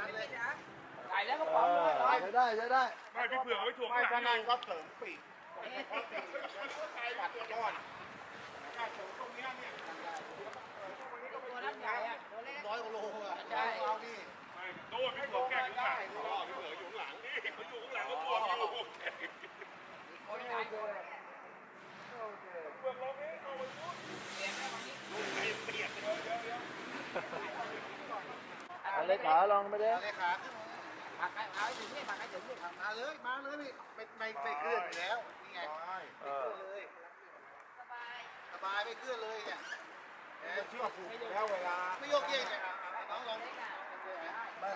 ถ่ายแล้วก็ปั๊มเลยใช้ได้ใช้ได้ไม่พี่เผือกอไว้ถ่วไม่ถ้านั่นก็เสริมปีกใส่บัตรก้อนตรงนี้เนี่ยตัวนั้นใหญ่อะร้อยกว่าโลอะใช่เอานี่โดนพี่เผือกแก้อยู่ข้างหลังพี่เผือกอยู่ข้างหลังนี่เขาอยู่ข้างหลังเขาตัวอยู่ เล็กขาลองไปเด้เอาเลยขาผักเอาให้ถึงนี่ผักให้ถึงนี่มาเลยมาเลยนี่ไม่ไม่ไม่เคลื่อนอยู่แล้วนี่ไงเออเลยสบายสบายไม่เคลื่อนเลยเนี่ยเชื่อผูกแล้วเวลาไม่โยกเยกเนี่ยน้องลองนั่งเลย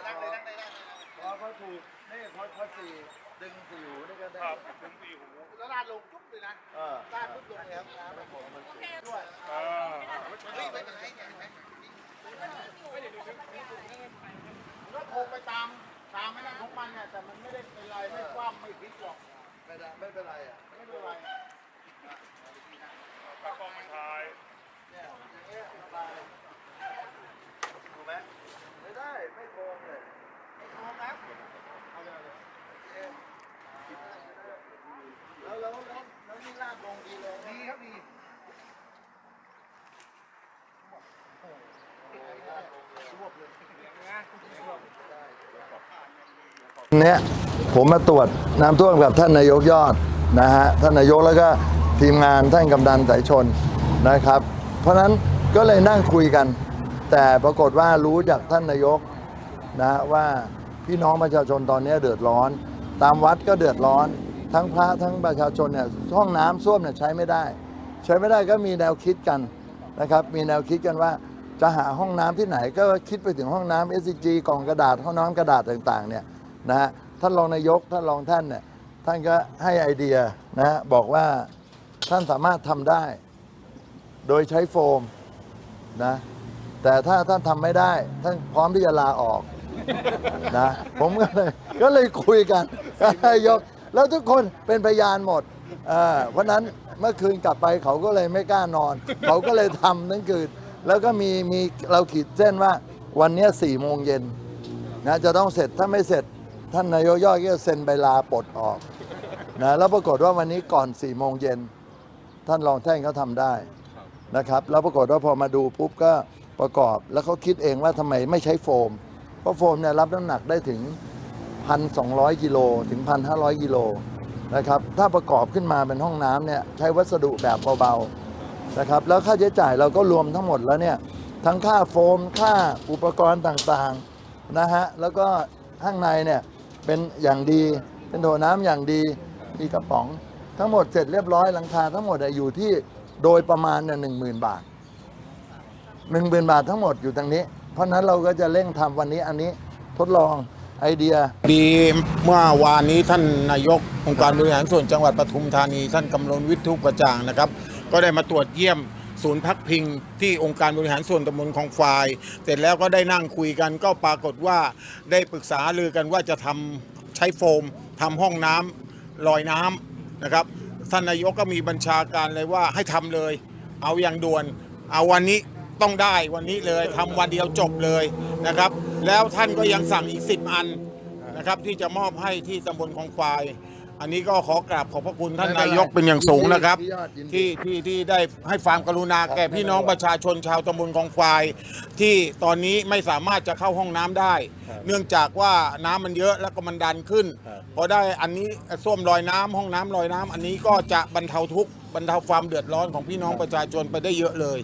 นั่งเลยนั่งเลยพอเขาถูกนี่พอพอสี่ดึงสี่หูนี่ก็ได้ครับถึงสี่หู แล้วลาดลงจุ๊บเลยนะ เออ ลาดปุ๊บลงเลยครับน้ำมันผมมันสูงด้วย เออ เฮ้ยไม่เป็นไรเนี่ยเห็นไหมก็โคงไปตามตามไม่นั่นของมันเนี่ยแต่มันไม่ได้เป็นไรไม่คว่ำไม่พลิกหรอกไม่ได้ไม่เป็นไรอะไม่เป็นไรตากล้องมันถ่ายเนี่ยอย่างเงี้ยสบายถูกไหมไม่ได้ไม่โกงเลยไม่โคงนะเอาเลยแล้วแล้วแล้วแล้วนี่ลาดลงดีเลยดีครับดี เนี้ยผมมาตรวจน้ำท่วมกับท่านนายกยอดนะฮะท่านนายกแล้วก็ทีมงานท่านกำนันสายชนนะครับ เพราะฉะนั้นก็เลยนั่งคุยกัน แต่ปรากฏว่ารู้จากท่านนายกนะว่าพี่น้องประชาชนตอนนี้เดือดร้อน ตามวัดก็เดือดร้อน ทั้งพระทั้งประชาชนเนี่ยห้องน้ำส้วมเนี่ยใช้ไม่ได้ ใช้ไม่ได้ก็มีแนวคิดกันนะครับ มีแนวคิดกันว่าจะหาห้องน้ำที่ไหนก็คิดไปถึงห้องน้ำ SCG กล่องกระดาษห้องน้ำกระดาษต่างๆเนี่ย นะฮะท่านรองนายกท่านรองท่านเนี่ยท่านก็ให้ไอเดียนะฮะบอกว่าท่านสามารถทำได้ โดยใช้โฟมนะแต่ถ้าท่านทำไม่ได้ ท่านพร้อมที่จะลาออกนะผมก็เลยก็เลยคุยกันนายกแล้วทุกคนเป็นพยานหมดเออเพราะนั้นเมื่อคืนกลับไปเขาก็เลยไม่กล้านอน เขาก็เลยทำทั้งคืนแล้วก็มีมีเราขีดเส้นว่าวันเนี้สี่โมงเย็นนะจะต้องเสร็จถ้าไม่เสร็จ ท่านนายกย่อดก็เซ็นใบลาปลดออกนะแล้วปรากฏว่าวันนี้ก่อน4ี่โมงเย็นท่านรองแท่งเขาทำได้นะครับ แล้วปรากฏว่าพอมาดูปุ๊บก็ประกอบแล้วเขาคิดเองว่าทำไมไม่ใช้โฟม เพราะโฟมเนี่ยรับน้ำหนักได้ถึง 1,200 กิโลถึง 1,500 กิโลนะครับถ้าประกอบขึ้นมาเป็นห้องน้ำเนี่ยใช้วัสดุแบบเบาๆนะครับแล้วค่าใช้จ่ายเราก็รวมทั้งหมดแล้วเนี่ยทั้งค่าโฟมค่าอุปกรณ์ต่างๆนะฮะแล้วก็ข้างในเนี่ย เป็นอย่างดี เป็นโถน้ำอย่างดีมีกระป๋อง ทั้งหมดเสร็จเรียบร้อยหลังคาทั้งหมดอยู่ที่โดยประมาณเนี่ยหนึ่งหมื่นบาทหนึ่งหมื่นบาททั้งหมดอยู่ตรงนี้ เพราะฉะนั้นเราก็จะเร่งทำวันนี้อันนี้ทดลองไอเดียดีเมื่อวานนี้ท่านนายกองค์การบริหารส่วนจังหวัดปทุมธานี ท่านกำลนวิทุกกระจ่างนะครับ ก็ได้มาตรวจเยี่ยม ศูนย์พักพิงที่องค์การบริหารส่วนตำบลคลองควาย เสร็จแล้วก็ได้นั่งคุยกัน ก็ปรากฏว่าได้ปรึกษาลือกันว่าจะทำใช้โฟมทำห้องน้ำลอยน้ำนะครับท่านนายกก็มีบัญชาการเลยว่าให้ทำเลย เอาอย่างด่วน เอาวันนี้ต้องได้วันนี้เลยทำวันเดียวจบเลยนะครับ แล้วท่านก็ยังสั่งอีก 10 อันนะครับที่จะมอบให้ที่ตำบลคลองควาย อันนี้ก็ขอกราบขอบพระคุณท่านไม่เป็นไรนายกเป็นอย่างสูงนะครับพี่ยอดยินดีที่ที่ที่ได้ให้ความกรุณาแก่พี่น้องประชาชนชาวตำบลคลองควาย ที่ตอนนี้ไม่สามารถจะเข้าห้องน้ำได้ เนื่องจากว่าน้ำมันเยอะแล้วก็มันดันขึ้นพอได้อันนี้ส้วมลอยน้ำห้องน้ำลอยน้ำอันนี้ก็จะบรรเทาทุกข์บรรเทาความเดือดร้อนของพี่น้องประชาชนไปได้เยอะเลย